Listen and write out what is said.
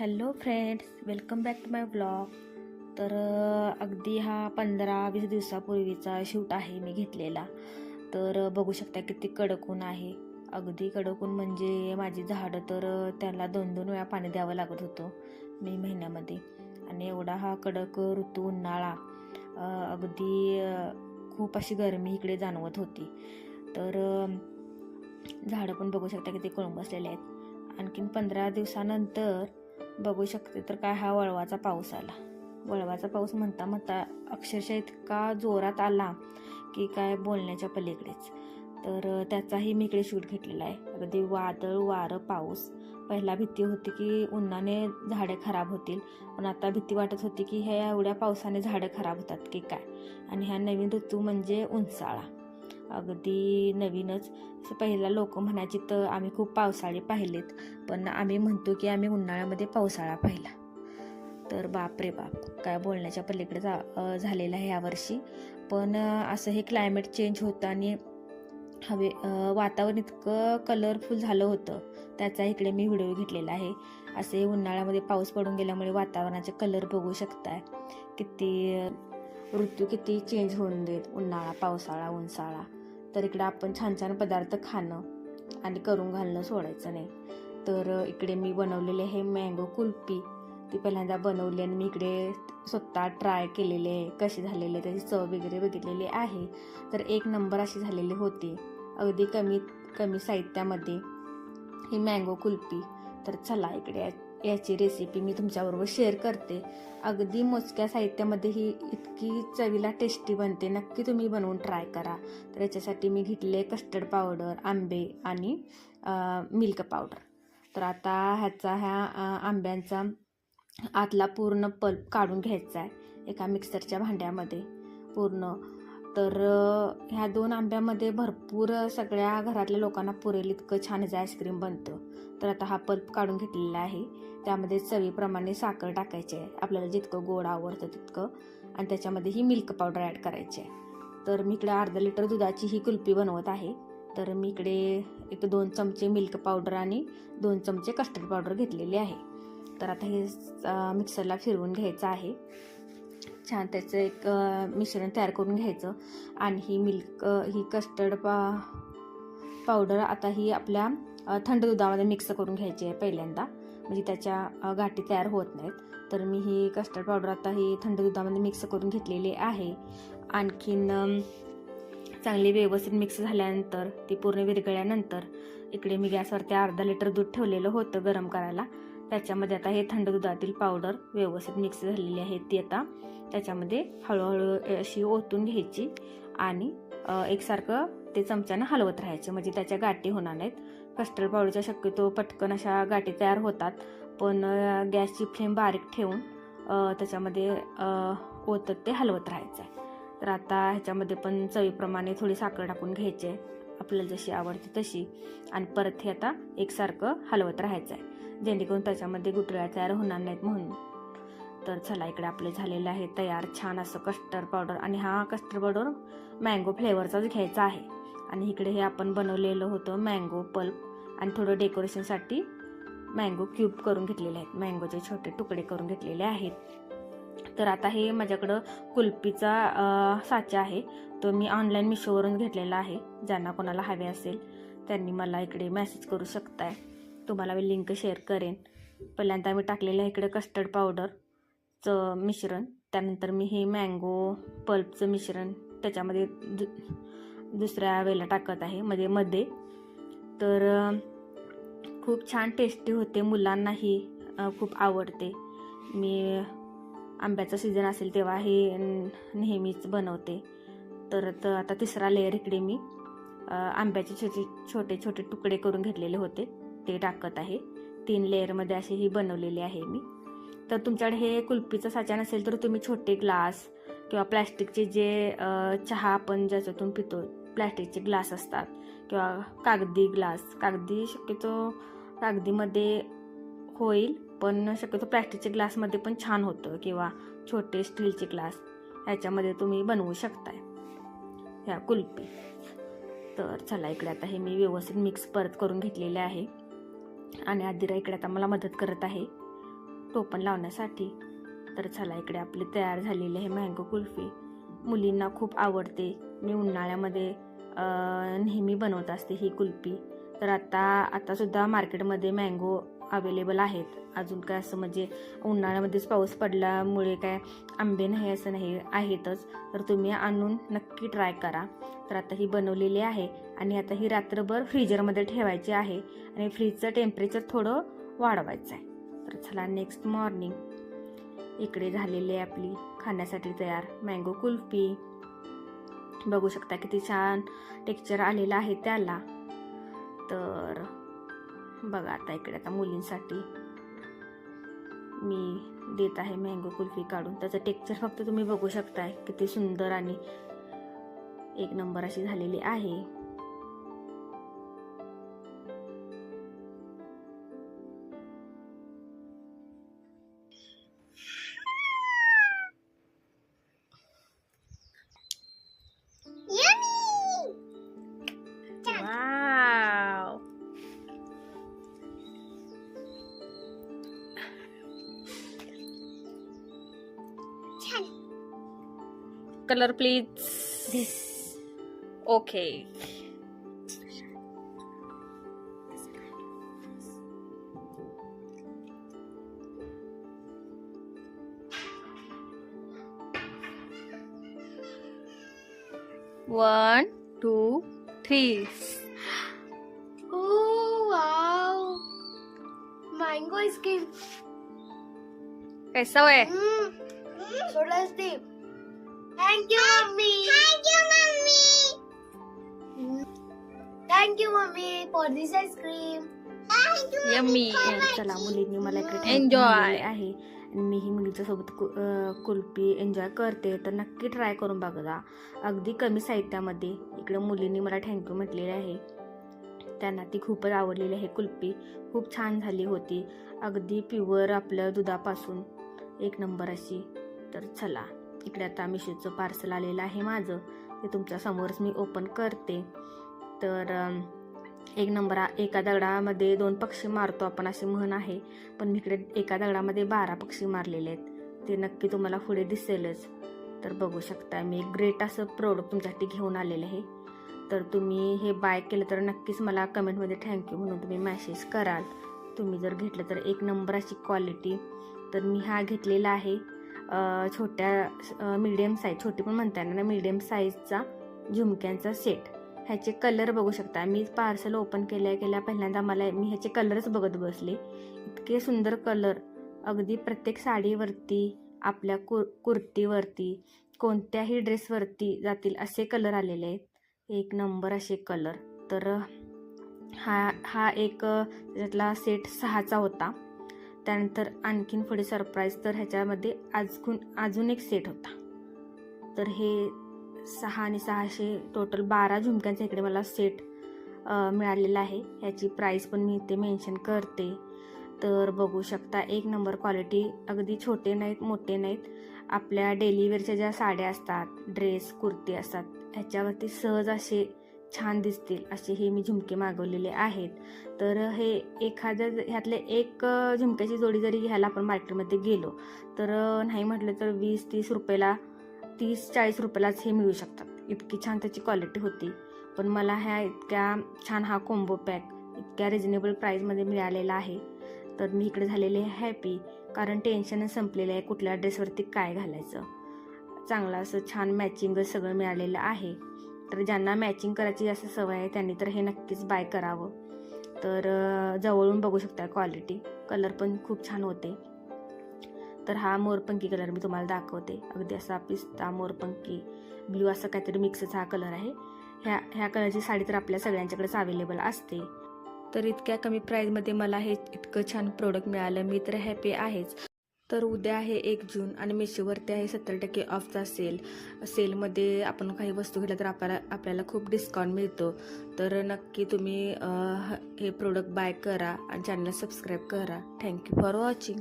Hello friends welcome back to my blog तर अगदी हा पंधरा वीस दिवसापूर्वीचा शूट आहे मी घेतलेला. तर बघू शकता किती कडकून आहे. अगदी कडकून म्हणजे माझी झाडं तर त्याला दोन दोन वेळा पाणी द्यावं लागत होतं मे महिन्यामध्ये. आणि एवढा हा कडक ऋतू उन्हाळा अगदी खूप अशी गरमी इकडे जाणवत होती. तर झाडं पण बघू शकता किती कळून बसलेले आहेत. आणखीन पंधरा दिवसानंतर बघू शकते. तर काय हा वळवाचा पाऊस आला. वळवाचा पाऊस म्हणता म्हणता अक्षरशः इतका जोरात आला की काय बोलण्याच्या पलीकडेच. तर त्याचाही मी इकडे शूट घेतलेला आहे. अगदी वादळ वारं पाऊस. पहिला भीती होती की उन्हाने झाडे खराब होतील. पण आता भीती वाटत होती की ह्या एवढ्या पावसाने झाडं खराब होतात की काय? आणि ह्या नवीन ऋतू म्हणजे उन्साळा अगदी नवीनच. असं पहिला लोक म्हणायची तर आम्ही खूप पावसाळे पाहिलेत. पण आम्ही म्हणतो की आम्ही उन्हाळ्यामध्ये पावसाळा पाहिला. तर बाप रे बाप काय बोलण्याच्या पलीकडे जा झालेलं आहे यावर्षी. पण असं हे क्लायमेट चेंज होतं आणि हवे वातावरण इतकं कलरफुल झालं होतं. त्याचा इकडे मी व्हिडिओ घेतलेला आहे. असे उन्हाळ्यामध्ये पाऊस पडून गेल्यामुळे वातावरणाचे कलर बघू शकताय. किती ऋतू किती चेंज होऊन देत उन्हाळा पावसाळा उन्हाळा. तर इकडे आपण छान छान पदार्थ खाणं आणि करून घालणं सोडायचं नाही. तर इकडे मी बनवलेले हे मँगो कुल्फी ती पहिल्यांदा बनवली आणि मी इकडे स्वतः ट्राय केलेले कशी झालेले त्याची चव वगैरे बघितलेली आहे. तर एक नंबर अशी झालेली होती अगदी कमी कमी साहित्यामध्ये ही मँगो कुल्फी. तर चला इकडे याची रेसिपी मी तुमच्याबरोबर शेअर करते. अगदी मोजक्या साहित्यामध्ये ही इतकी चवीला टेस्टी बनते. नक्की तुम्ही बनवून ट्राय करा. तर याच्यासाठी मी घेतले कस्टर्ड पावडर आंबे आणि मिल्क पावडर तर आता ह्याचा ह्या आंब्यांचा आतला पूर्ण पल्प काढून घ्यायचा आहे. एका मिक्सरच्या भांड्यामध्ये. पूर्ण तर ह्या दोन आंब्यामध्ये भरपूर सगळ्या घरातल्या लोकांना पुरेल इतकं छान जे आईस्क्रीम बनतं. तर आता हा पल्प काढून घेतलेला आहे. त्यामध्ये चवीप्रमाणे साखर टाकायची आहे. आपल्याला जितकं गोड आवडतं तितकं. आणि त्याच्यामध्ये ही मिल्क पावडर ॲड करायची आहे. तर मी इकडे अर्धा लिटर दुधाची ही कुल्फी बनवत आहे. तर मी इकडे एक दोन चमचे मिल्क पावडर आणि दोन चमचे कस्टर्ड पावडर घेतलेली आहे. तर आता हे मिक्सरला फिरवून घ्यायचं आहे. छान त्याचं एक मिश्रण तयार करून घ्यायचं. आणि ही मिल्क ही कस्टर्ड पा पावडर आता ही आपल्या थंड दुधामध्ये मिक्स करून घ्यायची आहे पहिल्यांदा. म्हणजे त्याच्या गाठी तयार होत नाहीत. तर मी ही कस्टर्ड पावडर आता ही थंड दुधामध्ये मिक्स करून घेतलेली आहे. आणखीन चांगली व्यवस्थित मिक्स झाल्यानंतर ती पूर्ण विरघळल्यानंतर इकडे मी गॅसवरती अर्धा लिटर दूध ठेवलेलं होतं गरम करायला. त्याच्यामध्ये आता हे थंड दुधातील पावडर व्यवस्थित मिक्स झालेली आहे ती आता. त्याच्यामध्ये हळूहळू अशी ओतून घ्यायची आणि एकसारखं ते चमच्यानं हलवत राहायचं. म्हणजे त्याच्या गाठी होणार नाहीत. कस्टर्ड पावडरच्या शक्यतो पटकन अशा गाठी तयार होतात. पण गॅसची फ्लेम बारीक ठेवून त्याच्यामध्ये ओतत ते हलवत राहायचं. आहे तर आता ह्याच्यामध्ये पण चवीप्रमाणे थोडी साखर टाकून घ्यायची आहे. आपल्याला जशी आवडते तशी. आणि परत हे आता एकसारखं हलवत राहायचं आहे. जेणेकरून त्याच्यामध्ये गुटळ्या तयार होणार नाहीत म्हणून. तर चला इकडे आपलं झालेलं आहे तयार छान असं कस्टर्ड पावडर आणि हा कस्टर्ड पावडर मँगो फ्लेवरचाच घ्यायचा आहे. आणि इकडे हे आपण बनवलेलं होतं मँगो पल्प आणि थोडं डेकोरेशनसाठी मँगो क्यूब करून घेतलेले आहेत. मँगोचे छोटे तुकडे करून घेतलेले आहेत. तर आता हे माझ्याकडं कुल्फीचा साचा आहे. तो मी ऑनलाईन मिशोवरून घेतलेला आहे. ज्यांना कोणाला हवे असेल त्यांनी मला इकडे मेसेज करू शकताय. तुम्हाला मी लिंक शेअर करेन. पहिल्यांदा मी टाकलेलं आहे इकडे कस्टर्ड पावडरचं मिश्रण. त्यानंतर मी हे मँगो पल्पचं मिश्रण त्याच्यामध्ये दु दुसऱ्या वेळेला टाकत आहे मध्ये मध्ये. तर खूप छान टेस्टी होते मुलांनाही खूप आवडते. मी आंब्याचा सीझन असेल तेव्हा हे नेहमीच बनवते. तर आता तिसरा लेअर इकडे मी आंब्याचे छोटे छोटे छोटे तुकडे करून घेतलेले होते. ते टाकत आहे. तीन लेअरमध्ये असे ही बनवलेले आहे मी. तर तुमच्याकडे हे कुल्फीचा साचा नसेल तर तुम्ही छोटे ग्लास किंवा प्लॅस्टिकचे जे चहा आपण ज्याच्यातून पितो प्लॅस्टिकचे ग्लास असतात. किंवा कागदी ग्लास. कागदी शक्यतो कागदीमध्ये होईल. पण शक्यतो प्लॅस्टिकच्या ग्लासमध्ये पण छान होतं किंवा छोटे स्टीलचे ग्लास ह्याच्यामध्ये तुम्ही बनवू शकताय. ह्या कुल्फी. तर चला इकडे आता हे मी व्यवस्थित मिक्स परत करून घेतलेले आहे. आणि आदिरा इकडे आता मला मदत करत आहे. टोपण लावण्यासाठी. तर चला इकडे आपली तयार झालेली आहे मँगो कुल्फी. मुलींना खूप आवडते. मी उन्हाळ्यामध्ये नेहमी बनवत असते ही कुल्फी. तर आता आतासुद्धा मार्केटमध्ये मँगो अवेलेबल आहेत. अजून काय असं म्हणजे उन्हाळ्यामध्येच पाऊस पडल्यामुळे काय आंबे नाही असं नाही आहेतच. तर तुम्ही आणून नक्की ट्राय करा. तर आता ही बनवलेली आहे आणि आता ही रात्रभर फ्रीजरमध्ये ठेवायची आहे आणि फ्रीजचं टेम्परेचर थोडं वाढवायचं आहे. तर चला नेक्स्ट मॉर्निंग इकडे झालेली आहे आपली खाण्यासाठी तयार मँगो कुल्फी. बघू शकता किती छान टेक्स्चर आलेलं आहे त्याला. तर बघा आता इकडे आता मुलींसाठी. मी देत आहे मँगो कुल्फी काढून. त्याचं टेक्चर फक्त तुम्ही बघू शकताय. किती सुंदर आणि एक नंबर अशी झालेली आहे. Colour please This. Okay one two three Oh wow! Mango ice cream. कैसा है Mm. So tasty. Thank you, mommy. Thank you, mommy. Thank you, mommy, for this ice cream. Thank you, yummy चला मुलींनी मला इकडे. दिलेली आहे आणि मीही मुलीच्या सोबत कु- कुल्फी एन्जॉय करते तर नक्की ट्राय करून बघा अगदी कमी साहित्यामध्ये इकडे मुलींनी मला थँक्यू म्हटलेले आहे त्यांना ती खूपच आवडलेली आहे कुल्फी खूप छान झाली होती अगदी प्युअर आपलं दुधापासून एक नंबर अशी तर चला इकडे आता मिशोचं पार्सल आलेलं आहे माझं. ते तुमच्या समोरच मी ओपन करते. तर एक नंबर एका दगडामध्ये दोन पक्षी मारतो आपण अशी म्हण आहे. पण मी इकडे एका दगडामध्ये बारा पक्षी मारलेले आहेत. ते नक्की तुम्हाला पुढे दिसेलच. तर बघू शकता मी एक ग्रेट असं प्रोडक्ट तुमच्यासाठी घेऊन आलेलं आहे. तर तुम्ही हे बाय केलं तर नक्कीच मला कमेंटमध्ये थँक्यू म्हणून तुम्ही मॅसेज कराल. तुम्ही जर घेतलं तर एक नंबर अशी क्वालिटी तर मी हा घेतलेला आहे. छोट्या मीडियम साईज छोटी पण म्हणता येणार ना मीडियम साईजचा झुमक्यांचा सेट ह्याचे कलर बघू शकता. मी पार्सल ओपन केल्या केल्या पहिल्यांदा मला मी ह्याचे कलरच बघत बसले. इतके सुंदर कलर अगदी प्रत्येक साडीवरती आपल्या कुर कुर्तीवरती कोणत्याही ड्रेसवरती जातील असे कलर आलेले आहेत. एक नंबर असे कलर तर हा हा एक त्यातला त्याच्यातला सेट सहाचा होता. त्यानंतर आणखीन पुढे सरप्राईज तर ह्याच्यामध्ये अजून अजून एक सेट होता. तर हे सहा आणि सहाशे टोटल बारा झुमक्यांचा इकडे मला सेट मिळालेला आहे. ह्याची प्राईस पण मी इथे मेन्शन करते. तर बघू शकता एक नंबर क्वालिटी अगदी छोटे नाहीत मोठे नाहीत. आपल्या डेली वेअरच्या ज्या साड्या असतात ड्रेस कुर्ती असतात ह्याच्यावरती सहज असे छान दिसतील असे हे मी झुमके मागवलेले आहेत. तर हे एखाद्या ह्यातले एक झुमक्याची जोडी जरी घ्यायला आपण मार्केटमध्ये गेलो तर नाही म्हटलं तर वीस तीस रुपयाला तीस चाळीस रुपयालाच हे मिळू शकतात. इतकी छान त्याची क्वालिटी होती. पण मला ह्या इतक्या छान हा कोंबो पॅक इतक्या रिजनेबल प्राईजमध्ये मिळालेला आहे. तर मी इकडे झालेले हॅपी कारण टेन्शनच संपलेलं आहे कुठल्या ड्रेसवरती काय घालायचं. चांगलं असं छान मॅचिंग सगळं मिळालेलं आहे. तर ज्यांना मॅचिंग करायची जास्त सवय आहे त्यांनी तर हे नक्कीच बाय करावं. तर जवळून बघू शकता क्वालिटी कलर पण खूप छान होते. तर हा मोरपंखी कलर मी तुम्हाला दाखवते. अगदी असा पिस्ता मोरपंखी ब्ल्यू असं काहीतरी मिक्सचा हा कलर आहे. ह्या ह्या कलरची साडी तर आपल्या सगळ्यांच्याकडेच अवेलेबल असते. तर इतक्या कमी प्राईजमध्ये मला हे इतकं छान प्रोडक्ट मिळालं. मी तर हॅपी आहेच. तर उद्या आहे एक जून आणि मेशोवरती आहे सत्तर टक्के ऑफचा सेल. सेलमध्ये आपण काही वस्तू घेतल्या तर आपल्याला आपल्याला खूप डिस्काउंट मिळतो. तर नक्की तुम्ही हे प्रोडक्ट बाय करा आणि चॅनल सबस्क्राईब करा. Thank you for watching